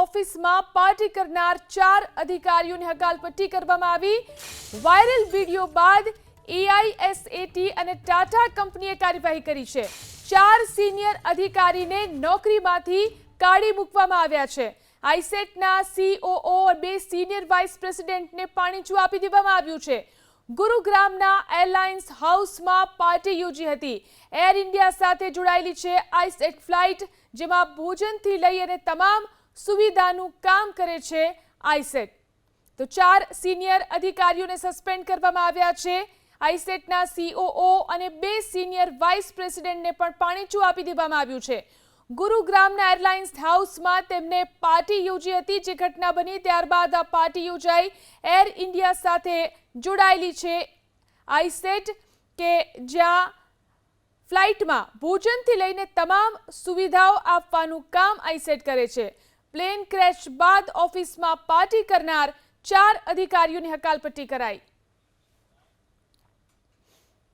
ઓફિસમાં પાર્ટી કરનાર ચાર અધિકારીઓની હકાલપટ્ટી કરવામાં આવી. વાયરલ વીડિયો બાદ એઆઈએસએટી અને ટાટા કંપનીએ કાર્યવાહી કરી છે. ચાર સિનિયર અધિકારીને નોકરીમાંથી કાઢી મૂકવામાં આવ્યા છે. આઈસેટના સીઓઓ બે સિનિયર વાઇસ પ્રેસિડેન્ટને પાણીચું આપી દેવામાં આવ્યું છે. ગુરુગ્રામના એરલાઇન્સ હાઉસમાં પાર્ટી યોજી હતી. એર ઇન્ડિયા સાથે જોડાયેલી છે આઈસેટ ફ્લાઇટ, જેમાં ભોજનથી લઈ અને તમામ સુવિધાનું કામ કરે છે આઈસેટ. તો ચાર સિનિયર અધિકારીઓને સસ્પેન્ડ કરવામાં આવ્યા છે. આઈસેટના સીઓઓ અને બે સિનિયર વાઇસ પ્રેસિડેન્ટને પણ પાણીચું આપી દેવામાં આવ્યું છે. ગુરુગ્રામના એરલાઇન્સ હાઉસમાં તેમને પાર્ટી યોજી હતી, જે ઘટના બની ત્યારબાદ આ પાર્ટી યોજાઈ. એર ઇન્ડિયા સાથે જોડાયેલી છે આઈસેટ કે જ્યાં ફ્લાઇટમાં ભોજનથી લઈને તમામ સુવિધાઓ આપવાનું કામ આઈસેટ કરે છે. પ્લેન ક્રેશ બાદ ઓફિસમાં પાર્ટી કરનાર ચાર અધિકારીઓની હકાલપટ્ટી કરાઈ.